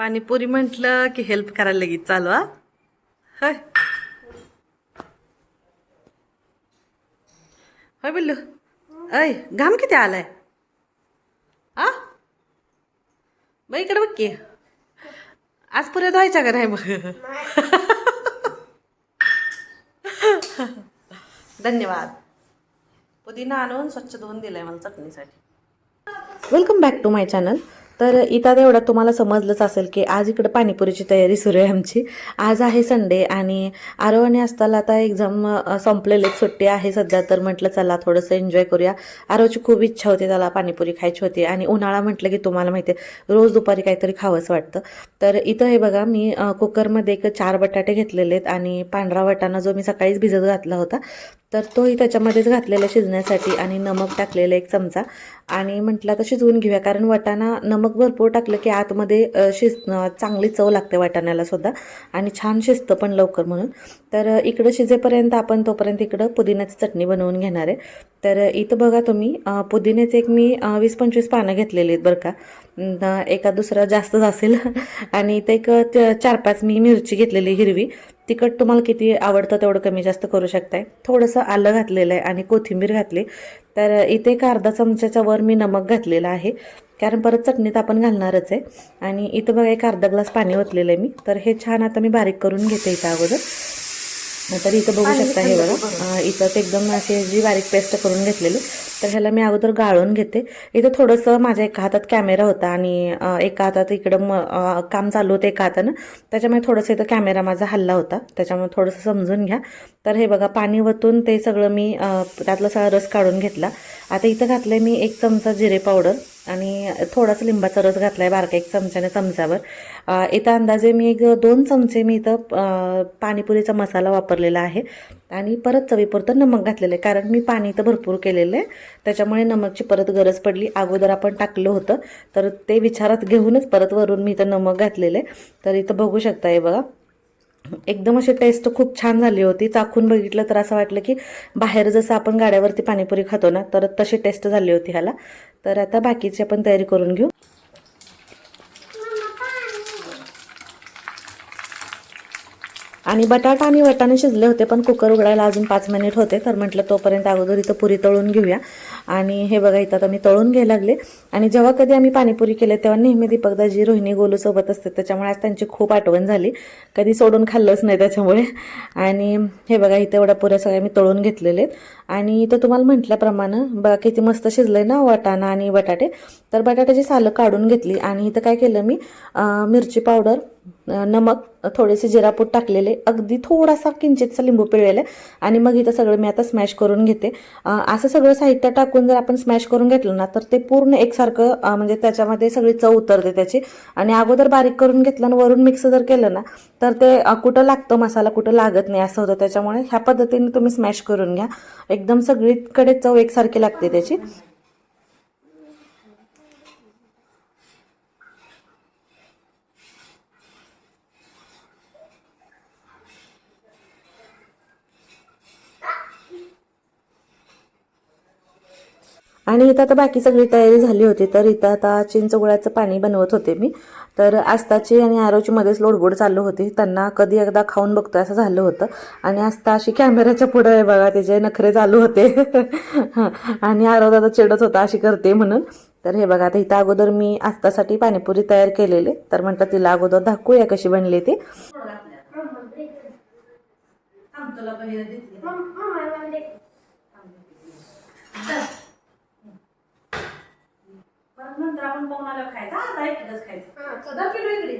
पाणीपुरी म्हटलं की हेल्प करायला लगेच चालू हा? होय. होय बिल्लू? अय घाम किती आलाय? आ बाई इकडे बघ की. आज पुऱ्या धुवायच्या का नाही मग? धन्यवाद. पुदिना आणून स्वच्छ धुवून दिलाय मला चटणीसाठी. Welcome back to my channel तर इथं आता एवढं तुम्हाला समजलंच असेल की आज इकडं पाणीपुरीची तयारी सुरू आहे आमची. आज आहे संडे आणि आरव असताना आता एक्झाम संपलेली एक सुट्टी आहे सध्या तर म्हटलं चला थोडंसं एन्जॉय करूया. आरवची खूप इच्छा होती त्याला पाणीपुरी खायची होती आणि उन्हाळा म्हटलं की तुम्हाला माहिती आहे रोज दुपारी काहीतरी खावंच वाटतं. तर इथं हे बघा मी कुकरमध्ये एक चार बटाटे घेतलेले आहेत आणि पांढरा वाटाणा जो मी सकाळीच भिजत घातला होता तर तोही त्याच्यामध्येच घातलेला शिजण्यासाठी आणि नमक टाकलेला एक चमचा. आणि म्हटलं तर शिजवून घेऊया कारण वाटाणा नमक भरपूर टाकलं की आतमध्ये शिज चांगली चव लागते वाटाण्याला सुद्धा. आणि छान शिजतं पण लवकर म्हणून. तर इकडं शिजेपर्यंत आपण तोपर्यंत इकडं पुदिन्याची चटणी बनवून घेणार आहे. तर इथं बघा तुम्ही पुदिन्याचे एक मी वीस पंचवीस पानं घेतलेली आहेत बरं का. एका दुसरा जास्तच असेल. आणि इथं एक चार पाच मी मिरची घेतलेली हिरवी. तिखट तुम्हाला किती आवडतं तेवढं कमी जास्त करू शकताय. थोडंसं आलं घातलेलं आहे आणि कोथिंबीर घातली. तर इथे एक अर्धा चमच्याच्या वर मी नमक घातलेलं आहे. कारण परत चटणीत आपण घालणारच आहे. आणि इथं बघा एक अर्धा ग्लास पाणी ओतलेलं आहे मी. तर हे छान आता मी बारीक करून घेते इथं अगोदर. तर इथं बघू शकता हे बघा अं, इथं ते एकदम अशी जी बारीक पेस्ट करून घेतलेली तर ह्याला मी अगोदर गाळून घेते. इथं थोडंसं माझ्या एका हातात कॅमेरा होता आणि एका हातात इकडं म काम चालू होतं एका हातानं. त्याच्यामुळे थोडंसं इथं कॅमेरा माझा हल्ला होता. त्याच्यामुळे थोडंसं समजून घ्या. तर हे बघा पाणी वतून ते सगळं मी त्यातला सगळा रस काढून घेतला. आता इथं घातलं मी एक चमचा जिरे पावडर आणि थोडासा लिंबाचा रस घातला आहे बारका एक चमच्याने चमचावर. इथं अंदाजे मी एक दोन चमचे मी इथं पाणीपुरीचा मसाला वापरलेला आहे. आणि परत चवीपुरतं नमक घातलेलं आहे. कारण मी पाणी इथं भरपूर केलेलं आहे. त्याच्यामुळे नमकची परत गरज पडली. अगोदर आपण टाकलं होतं. तर ते विचारात घेऊनच परत वरून मी इथं नमक घातलेलं आहे. तर इथं बघू शकता हे बघा. एकदम अशी टेस्ट खूप छान झाली होती. चाखून बघितलं तर असं वाटलं की बाहेर जसं आपण गाड्यावरती पाणीपुरी खातो ना तर तशी टेस्ट झाली होती ह्याला. तर आता बाकीची आपण तयारी करून घेऊ. आणि बटाटा आणि वटाणे शिजले होते पण कुकर उघडायला अजून पाच मिनिट होते तर म्हटलं तोपर्यंत अगोदर इथं पुरी तळून घेऊया. आणि हे बघा इथं आता मी तळून घ्यायला लागले. आणि जेव्हा कधी आम्ही पाणीपुरी केले तेव्हा नेहमी दीपकदाजी रोहिणी गोलूसोबत असते त्याच्यामुळे आज त्यांची खूप आठवण झाली. कधी सोडून खाल्लंच नाही त्याच्यामुळे. आणि हे बघा इथे एवढ्या पुऱ्या सगळ्या मी तळून घेतलेले आहेत. आणि इथं तुम्हाला म्हटल्याप्रमाणे बघा किती मस्त शिजलंय ना वाटाणा आणि बटाटे. तर बटाट्याची सालं काढून घेतली आणि इथं काय केलं मी मिरची पावडर नमक थोडेसे जिरापूट टाकलेले. अगदी थोडासा किंचितचा लिंबू पिळलेला आणि मग इथं सगळं मी आता स्मॅश करून घेते. असं सगळं साहित्य टाकून जर आपण स्मॅश करून घेतलं ना तर ते पूर्ण एकसारखं म्हणजे त्याच्यामध्ये सगळी चव उतरते त्याची. आणि अगोदर बारीक करून घेतलं आणि वरून मिक्स जर केलं ना तर ते कुठं लागतं मसाला कुठं लागत नाही असं होतं. त्याच्यामुळे ह्या पद्धतीने तुम्ही स्मॅश करून घ्या. एकदम सगळीकडे चव एकसारखी लागते त्याची. आणि इथं आता बाकी सगळी तयारी झाली होती तर इथं आता चिंचगुळाचं पाणी बनवत होते मी. तर आस्ताची आणि आरोची मध्येच लोडबोड चालू होती. त्यांना कधी एकदा खाऊन बघतोय असं झालं होतं. आणि आस्ता अशी कॅमेऱ्याच्या पुढं आहे बघा तिचे नखरे चालू होते. आणि आरो दादा चिडत होता अशी करते म्हणून. तर हे बघा आता इथं अगोदर मी आस्तासाठी पाणीपुरी तयार केलेले. तर म्हटलं तिला अगोदर दाखवूया कशी बनली ती. नंतर आपण आल्यावर खायचं. आता एकटंच खायचं. दर किलो इकडे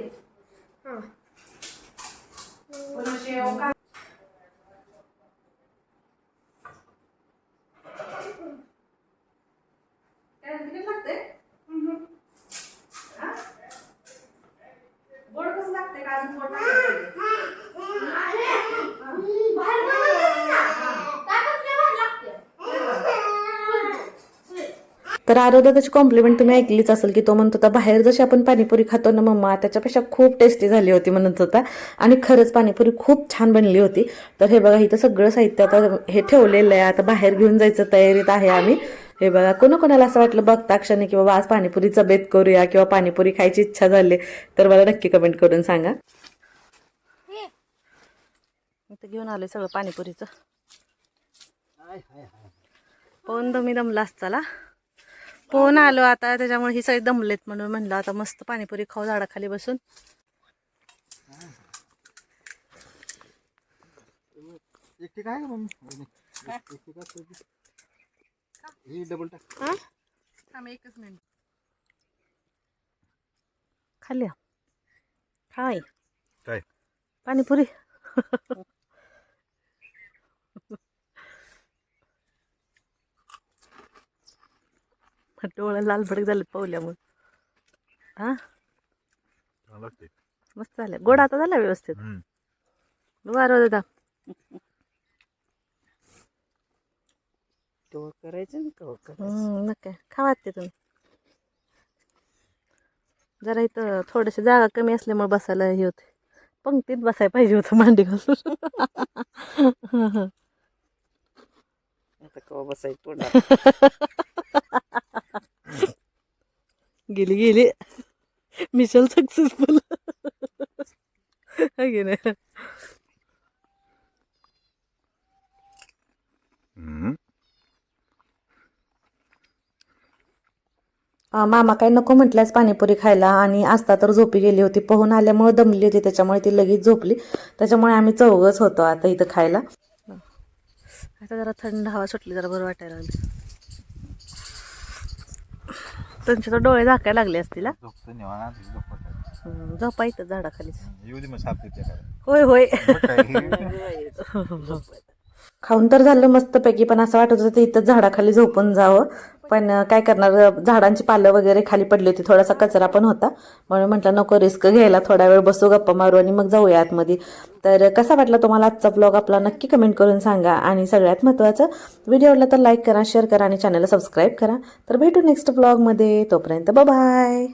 पुन्हा शेव का? हा? गोड कसं लागतंय का अजून तर आरोग्य त्याची कॉम्प्लिमेंट तुम्ही ऐकलीच असेल की तो म्हणत होता बाहेर जशी आपण पाणीपुरी खातो ना मम्मा त्याच्यापेक्षा खूप टेस्टी झाली होती म्हणत होता. आणि खरंच पाणीपुरी खूप छान बनली होती. तर हे बघा इथं सगळं साहित्य आता हे ठेवलेलं आहे. आता बाहेर घेऊन जायचं तयारीत आहे आम्ही. हे बघा कोणाकोणाला असं वाटलं बघता क्षणी की बाबा आज पाणीपुरीचा बेत करूया किंवा पाणीपुरी खायची इच्छा झाली तर मला नक्की कमेंट करून सांगा. इथं घेऊन आलोय सगळं पाणीपुरीचं. पोहून दमी दमला असताला. पोहून आलो आता त्याच्यामुळे ही सगळी दमलेत म्हणून म्हणलं आता मस्त पाणीपुरी खाऊ झाडाखाली बसून. ही खाल्ल्या खाय काय? पाणीपुरी. डोळ्या लाल भडक झालेत पावल्यामुळे. हा मस्त झालं. गोड आता झाला व्यवस्थित? बरं दादा करायचं ना कवा करायचं. खावा ते तुम्ही. जरा इथं थोडीशी जागा कमी असल्यामुळे बसायला हे होते पंक्तीत बसायला पाहिजे होतं मांडी घालून. आता कवा बसायचं गेली गेली. मिशन सक्सेसफुल मामा काय नको म्हटल्यास पाणीपुरी खायला. आणि आस्ता तर झोपी गेली होती. पोहून आल्यामुळे दमली होती. त्याच्यामुळे ती लगेच झोपली. त्याच्यामुळे आम्ही चौघच होतो आता इथं खायला. आता जरा थंड हवा सुटली जरा बरं वाटायला लागली. त्यांचे तर डोळे झाकायला लागले असतील हा? झोपतं निवांत झोपत हम्म, झोपा इथं झाडाखालीच येऊ दे मग साप तिथे काय होय होय. खाऊन तर झालं मस्तपैकी पण असं वाटत होतं इथं झाडाखाली झोपून जावं. पण काय करणार? झाडांची पालं वगैरे खाली पडली होती. थोडासा कचरा पण होता. म्हणून म्हटलं नको रिस्क घ्यायला. थोडा वेळ बसू गप्पा मारू आणि मग जाऊया आतमध्ये. तर कसा वाटला तुम्हाला आजचा ब्लॉग आपला नक्की कमेंट करून सांगा. आणि सगळ्यात महत्त्वाचं व्हिडिओ आवडला तर लाईक करा शेअर करा आणि चॅनलला सबस्क्राईब करा. तर भेटू नेक्स्ट ब्लॉगमध्ये तोपर्यंत बाय